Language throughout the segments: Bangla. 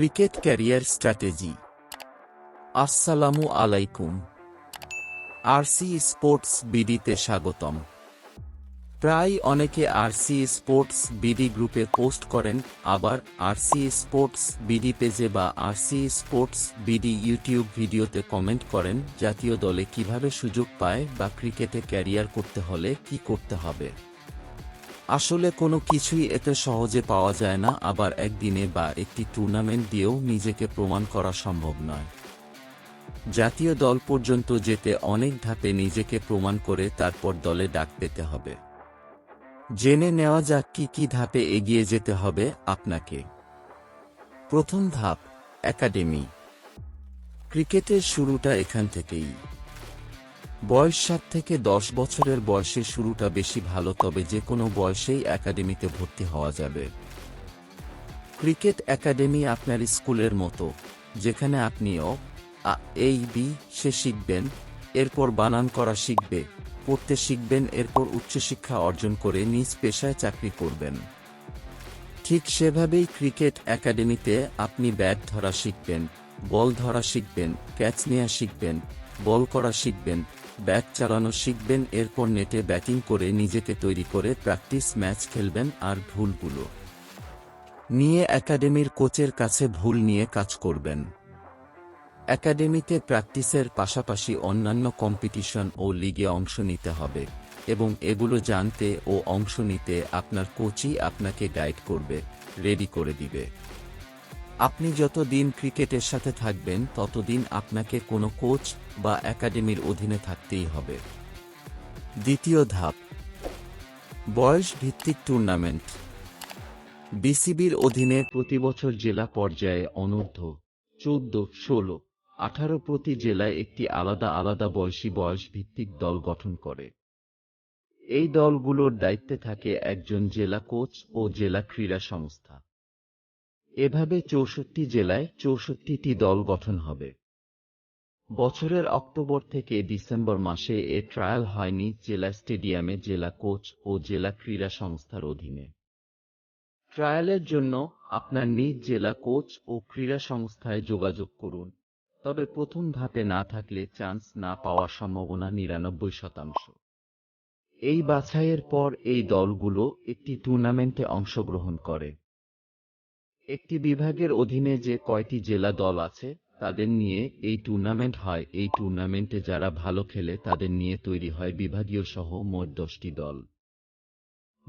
ক্রিকেট ক্যারিয়ার স্ট্র্যাটেজি আসসালামু আলাইকুম আরসি স্পোর্টস বিডিতে স্বাগতম। প্রায় অনেকে আরসি স্পোর্টস বিডি গ্রুপে পোস্ট করেন, আবার আরসি স্পোর্টস বিডি পেজে বা আরসি স্পোর্টস বিডি ইউটিউব ভিডিওতে কমেন্ট করেন, জাতীয় দলে কীভাবে সুযোগ পায় বা ক্রিকেটে ক্যারিয়ার করতে হলে কি করতে হবে। আসলে কোনো কিছুই এতে সহজে পাওয়া যায় না, আবার একদিনে বা একটি টুর্নামেন্ট দিয়েও নিজেকে প্রমাণ করা সম্ভব নয়। জাতীয় দল পর্যন্ত যেতে অনেক ধাপে নিজেকে প্রমাণ করে তারপর দলে ডাক পেতে হবে। জেনে নেওয়া যাক কি কি ধাপে এগিয়ে যেতে হবে আপনাকে। প্রথম ধাপ, একাডেমি। ক্রিকেটের শুরুটা এখান থেকেই। বয়স সাত থেকে দশ বছরের বয়সে শুরুটা বেশি ভালো, তবে যে কোনো বয়সেই একাডেমিতে ভর্তি হওয়া যাবে। ক্রিকেট একাডেমি আপনার স্কুলের মতো, যেখানে আপনিও আ এই বি, সে শিখবেন, এরপর বানান করা শিখবে, পড়তে শিখবেন, এরপর উচ্চশিক্ষা অর্জন করে নিজ পেশায় চাকরি করবেন। ঠিক সেভাবেই ক্রিকেট একাডেমিতে আপনি ব্যাট ধরা শিখবেন, বল ধরা শিখবেন, ক্যাচ নেওয়া শিখবেন, বল করা শিখবেন ব্যাট চালানো শিখবেন, এরপর নেটে ব্যাটিং করে নিজেকে তৈরি করে প্র্যাকটিস ম্যাচ খেলবেন আর ভুলগুলো নিয়ে একাডেমির কোচের কাছে ভুল নিয়ে কাজ করবেন। একাডেমিতে প্র্যাকটিসের পাশাপাশি অন্যান্য কম্পিটিশন ও লিগে অংশ নিতে হবে এবং এগুলো জানতে ও অংশ নিতে আপনার কোচই আপনাকে গাইড করবে, রেডি করে দিবে। আপনি যতদিন ক্রিকেটের সাথে থাকবেন ততদিন আপনাকে কোনো কোচ বা একাডেমির অধীনে থাকতেই হবে। দ্বিতীয় ধাপ। বয়স ভিত্তিক টুর্নামেন্ট। বিসিবির অধীনে প্রতি বছর জেলা পর্যায়ে অনূর্ধ্ব চৌদ্দ, ষোলো, আঠারো প্রতি জেলায় একটি আলাদা আলাদা বয়সী বয়স ভিত্তিক দল গঠন করে। এই দলগুলোর দায়িত্বে থাকে একজন জেলা কোচ ও জেলা ক্রীড়া সংস্থা। এভাবে চৌষট্টি জেলায় চৌষট্টিটি দল গঠন হবে। বছরের অক্টোবর থেকে ডিসেম্বর মাসে এ ট্রায়াল হয়নি জেলা স্টেডিয়ামে জেলা কোচ ও জেলা ক্রীড়া সংস্থার অধীনে। ট্রায়ালের জন্য আপনার নিজ জেলা কোচ ও ক্রীড়া সংস্থায় যোগাযোগ করুন, তবে প্রথম ধাপে না থাকলে চান্স না পাওয়ার সম্ভাবনা নিরানব্বই শতাংশ। এই বাছাইয়ের পর এই দলগুলো একটি টুর্নামেন্টে অংশগ্রহণ করে। একটি বিভাগের অধীনে যে কয়টি জেলা দল আছে, তাদের নিয়ে এই টুর্নামেন্ট হয়। এই টুর্নামেন্টে যারা ভালো খেলে, তাদের নিয়ে তৈরি হয় বিভাগীয় সহ মোট দশটি দল।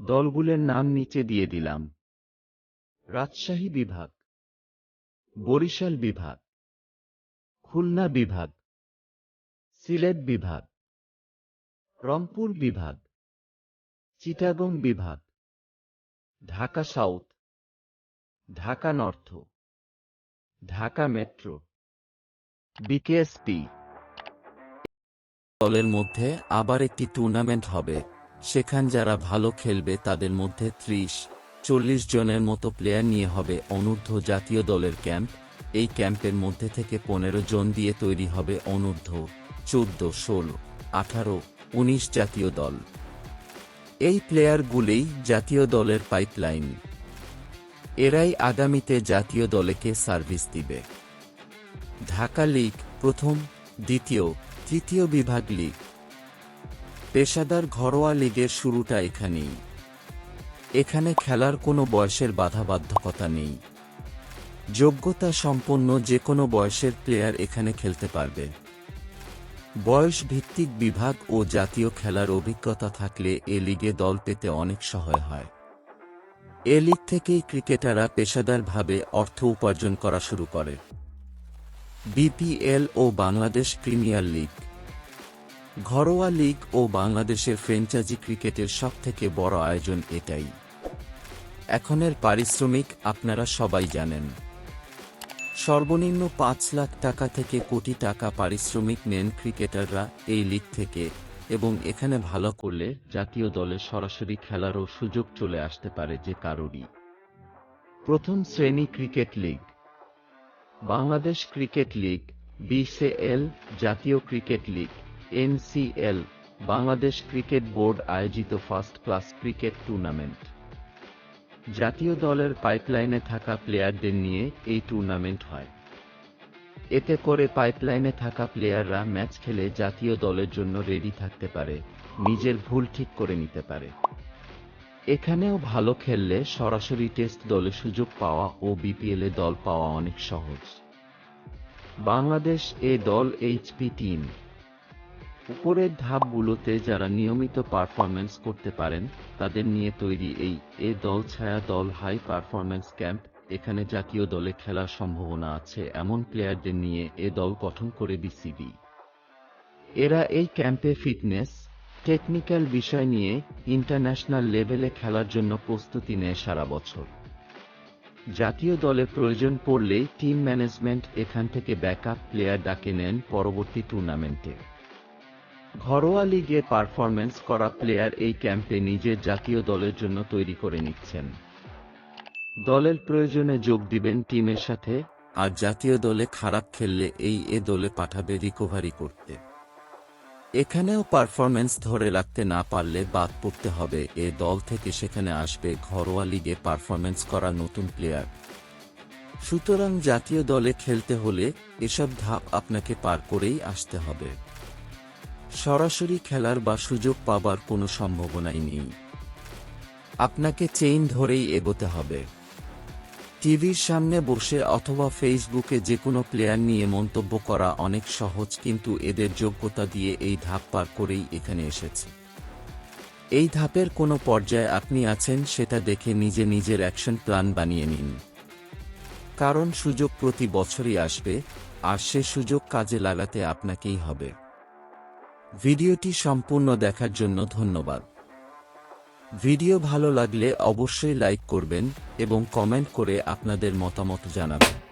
দলগুলোর নাম নিচে দিয়ে দিলাম। রাজশাহী বিভাগ, বরিশাল বিভাগ, খুলনা বিভাগ, সিলেট বিভাগ, রংপুর বিভাগ, চিটাগং বিভাগ, Dhaka south. Dhaka north, Dhaka metro BKSP দলের মধ্যে আবার একটি টুর্নামেন্ট হবে। সেখান যারা ভালো খেলবে তাদের মধ্যে ত্রিশ, চল্লিশ জনের মতো প্লেয়ার নিয়ে হবে অনূর্ধ্ব জাতীয় দলের ক্যাম্প এই ক্যাম্পের মধ্যে থেকে পনেরো জন দিয়ে তৈরি হবে অনূর্ধ্ব, চোদ্দ, ষোলো, আঠারো, উনিশ জাতীয় দল। এই প্লেয়ারগুলোই জাতীয় দলের পাইপলাইন এরাই আগামীতে জাতীয় দলেকে সার্ভিস দিবে। ঢাকা লীগ প্রথম, দ্বিতীয়, তৃতীয় বিভাগ লীগ। পেশাদার ঘরোয়া লীগের শুরুটা এখানেই। এখানে খেলার কোনো বয়সের বাধাবাধ্যকতা নেই। যোগ্যতা সম্পন্ন যে কোনো বয়সের প্লেয়ার এখানে খেলতে পারবে। বয়স ভিত্তিক বিভাগ ও জাতীয় খেলার অভিজ্ঞতা থাকলে এ লিগে দল পেতে অনেক সহায় হয়। এ লিগ থেকেই ক্রিকেটাররা পেশাদারভাবে অর্থ উপার্জন করা শুরু করে। বিপিএল ও বাংলাদেশ প্রিমিয়ার লিগ। ঘরোয়া লিগ ও বাংলাদেশের ফ্র্যাঞ্চাইজি ক্রিকেটের সবথেকে বড় আয়োজন এটাই। এখনের পারিশ্রমিক আপনারা সবাই জানেন। সর্বনিম্ন পাঁচ লাখ টাকা থেকে কোটি টাকা পারিশ্রমিক নেন ক্রিকেটাররা এই লিগ থেকে। এবং এখানে ভালো করলে জাতীয় দলে সরাসরি খেলারও সুযোগ চলে আসতে পারে যে কারোরই প্রথম শ্রেণি cricket league. Bangladesh Cricket League BCL জাতীয় Cricket League NCL Bangladesh Cricket Board আয়োজিত ফার্স্ট ক্লাস ক্রিকেট টুর্নামেন্ট। জাতীয় দলের পাইপলাইনে থাকা প্লেয়ারদের নিয়ে এই টুর্নামেন্ট হয়। এতে করে পাইপলাইনে থাকা প্লেয়াররা ম্যাচ খেলে জাতীয় দলের জন্য রেডি থাকতে পারে, নিজের ভুল ঠিক করে নিতে পারে। এখানেও ভালো খেললে সরাসরি টেস্ট দলে সুযোগ পাওয়া ও বিপিএলে দল পাওয়া অনেক সহজ। বাংলাদেশ এ দল এইচপি টিম। উপরের ধাপগুলোতে যারা নিয়মিত পারফরম্যান্স করতে পারেন, তাদের নিয়ে তৈরি এই এ দল ছায়া দল হাই পারফরম্যান্স ক্যাম্প এখানে জাতীয় দলে খেলার সম্ভাবনা আছে এমন প্লেয়ারদের নিয়ে এ দল গঠন করে বিসিবি। এরা এই ক্যাম্পে ফিটনেস, টেকনিক্যাল বিষয় নিয়ে ইন্টারন্যাশনাল লেভেলে খেলার জন্য প্রস্তুতি নেয় সারা বছর। জাতীয় দলে প্রয়োজন পড়লেই টিম ম্যানেজমেন্ট এখান থেকে ব্যাকআপ প্লেয়ার ডাকে নেন পরবর্তী টুর্নামেন্টে। ঘরোয়া লিগে পারফরম্যান্স করা প্লেয়ার এই ক্যাম্পে নিজের জাতীয় দলের জন্য তৈরি করে নিচ্ছেন। দলের প্রয়োজনে যোগ দিবেন টিমের সাথে। আর জাতীয় দলে খারাপ খেললে এই এ দলে পাঠাবে রিকভারি করতে। এখানেও পারফরম্যান্স ধরে রাখতে না পারলে বাদ পড়তে হবে। এ দল থেকে সেখানে আসবে ঘরোয়া লিগে পারফরম্যান্স করা নতুন প্লেয়ার। সুতরাং জাতীয় দলে খেলতে হলে এসব ধাপ আপনাকে পার করেই আসতে হবে। সরাসরি খেলার বা সুযোগ পাবার কোনো সম্ভাবনাই নেই। আপনাকে চেইন ধরেই এগোতে হবে। টিভির সামনে বসে অথবা ফেসবুকে যে কোনো প্লেয়ার নিয়ে মন্তব্য করা অনেক সহজ কিন্তু এদের যোগ্যতা দিয়ে এই ধাপ পার করেই এখানে এসেছে। এই ধাপের কোনো পর্যায়ে আপনি আছেন সেটা দেখে নিজে নিজের অ্যাকশন প্ল্যান বানিয়ে নিন। কারণ সুযোগ প্রতি বছরই আসবে, আর সে সুযোগ কাজে লাগাতে আপনাকেই হবে। ভিডিওটি সম্পূর্ণ দেখার জন্য ধন্যবাদ। ভিডিও ভালো লাগলে অবশ্যই লাইক করবেন এবং কমেন্ট করে আপনাদের মতামত জানাবেন।